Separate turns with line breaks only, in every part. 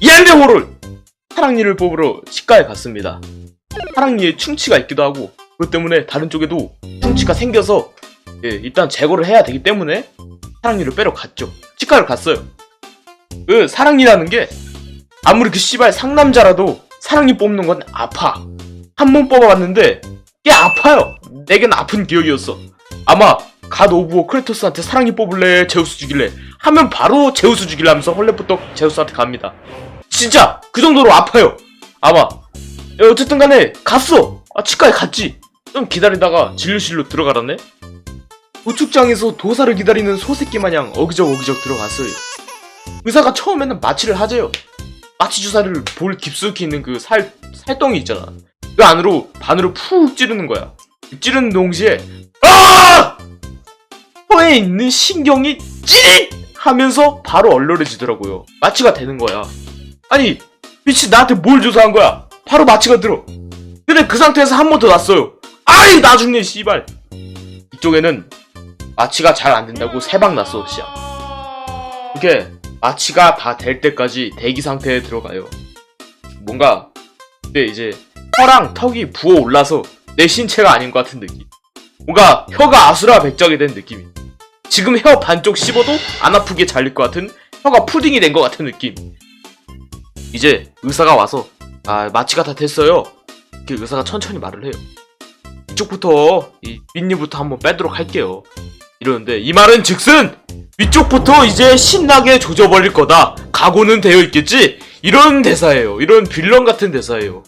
이한병호를 사랑니를 뽑으러 치과에 갔습니다. 사랑니에 충치가 있기도 하고 그것 때문에 다른 쪽에도 충치가 생겨서 예, 일단 제거를 해야 되기 때문에 사랑니를 빼러 갔죠. 치과를 갔어요. 그 사랑니라는 게 아무리 그 씨발 상남자라도 사랑니 뽑는 건 아파. 한 번 뽑아봤는데 꽤 아파요. 내겐 아픈 기억이었어. 아마 갓 오브 크레토스한테 사랑니 뽑을래 제우스 죽일래 하면 바로 제우스 죽일래 하면서 헐레부터 제우스한테 갑니다. 진짜 그 정도로 아파요. 아마 야, 어쨌든 간에 갔어. 아 치과에 갔지. 좀 기다리다가 진료실로 들어가라네. 도축장에서 도사를 기다리는 소새끼 마냥 어기적 어기적 들어갔어요. 의사가 처음에는 마취를 하재요. 마취 주사를 볼 깊숙이 있는 그 살 살덩이 있잖아. 그 안으로 반으로 푹 찌르는 거야. 찌르는 동시에 아! 혀에 있는 신경이 찌릿 하면서 바로 얼얼해지더라고요. 마취가 되는 거야. 아니 미친 나한테 뭘 조사한 거야? 바로 마취가 들어. 근데 그 상태에서 한 번 더 났어요. 아이 나중에 씨발. 이쪽에는 마취가 잘 안 된다고 세 방 났어 씨야. 이렇게 마취가 다 될 때까지 대기 상태에 들어가요. 뭔가 근데 이제 혀랑 턱이 부어 올라서 내 신체가 아닌 것 같은 느낌. 뭔가 혀가 아수라 백작이 된 느낌이. 지금 혀 반쪽 씹어도 안 아프게 잘릴 것 같은 혀가 푸딩이 된 것 같은 느낌. 이제 의사가 와서 아 마취가 다 됐어요. 이렇게 의사가 천천히 말을 해요. 이쪽부터 이 윗니부터 한번 빼도록 할게요. 이러는데 이 말은 즉슨 위쪽부터 이제 신나게 조져버릴 거다. 각오는 되어 있겠지? 이런 대사예요. 이런 빌런 같은 대사예요.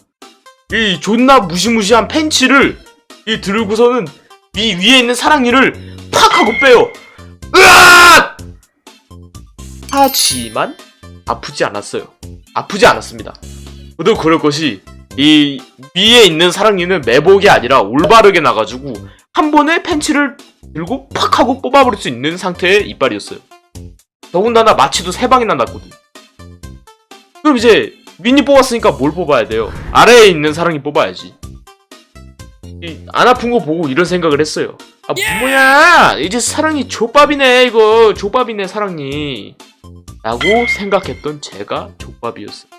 이 존나 무시무시한 팬츠를 이 들고서는 위 위에 있는 사랑니를 팍 하고 빼요. 으악! 하지만 아프지 않았어요. 아프지 않았습니다. 저도 그럴 것이 이 위에 있는 사랑니는 매복이 아니라 올바르게 나가지고 한 번에 팬츠를 들고 팍 하고 뽑아버릴 수 있는 상태의 이빨이었어요. 더군다나 마취도 세 방이나 났거든. 그럼 이제 미니 뽑았으니까 뭘 뽑아야 돼요? 아래에 있는 사랑니 뽑아야지. 이, 안 아픈 거 보고 이런 생각을 했어요. 아 뭐야 이제 사랑니 족밥이네 이거 족밥이네 사랑니 라고 생각했던 제가 족밥이었어요.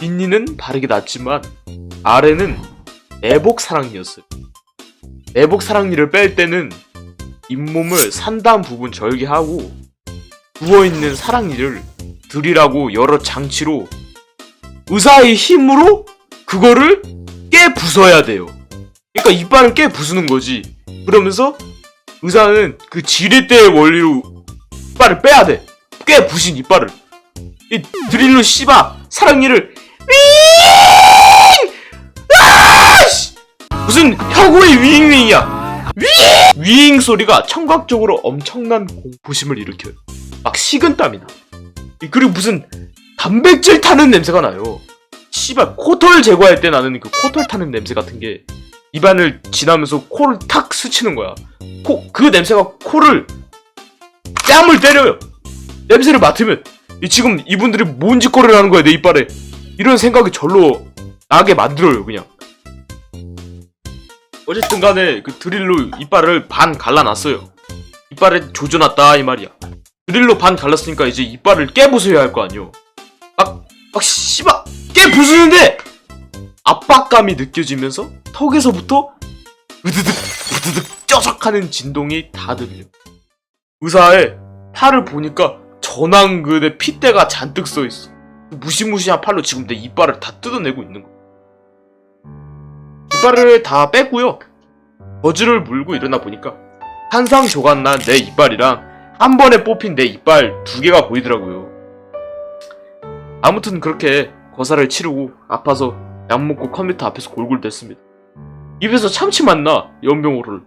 윗니는 바르게 났지만 아래는 내복 사랑니였어요. 내복 사랑니를 뺄 때는 잇몸을 산단 부분 절개하고 부어있는 사랑니를 들이라고 여러 장치로 의사의 힘으로 그거를 깨 부숴야 돼요. 그러니까 이빨을 깨 부수는 거지. 그러면서 의사는 그 지렛대의 원리로 이빨을 빼야 돼. 깨 부신 이빨을. 이 드릴로 씹어 사랑니를 윙! 아! 씨! 무슨 혁오의 위잉위잉이야. 윙! 위잉 소리가 청각적으로 엄청난 공포심을 일으켜요. 막 식은땀이 나. 이- 그리고 무슨 단백질 타는 냄새가 나요. 씨발 코털 제거할 때 나는 그 코털 타는 냄새 같은 게 입안을 지나면서 코를 탁 스치는 거야. 코 그 냄새가 코를 뺨을 때려요. 냄새를 맡으면 이 지금 이분들이 뭔 짓거리를 하는 거야 내 이빨에 이런 생각이 절로 나게 만들어요 그냥. 어쨌든 간에 그 드릴로 이빨을 반 갈라놨어요. 이빨에 조져놨다 이 말이야. 드릴로 반 갈랐으니까 이제 이빨을 깨부숴야 할 거 아니요. 막, 막 씨발 깨부수는데 압박감이 느껴지면서 턱에서부터 으드득 으드득 쩌석하는 진동이 다 들려. 의사의 팔을 보니까 전완근에 핏대가 잔뜩 써 있어. 무시무시한 팔로 지금 내 이빨을 다 뜯어내고 있는 거. 이빨을 다 뺐고요. 버즈를 물고 일어나 보니까 한상 조각난 내 이빨이랑 한 번에 뽑힌 내 이빨 두 개가 보이더라고요. 아무튼 그렇게 거사를 치르고 아파서 약 먹고 컴퓨터 앞에서 골골댔습니다. 입에서 참치 맛나 연병호를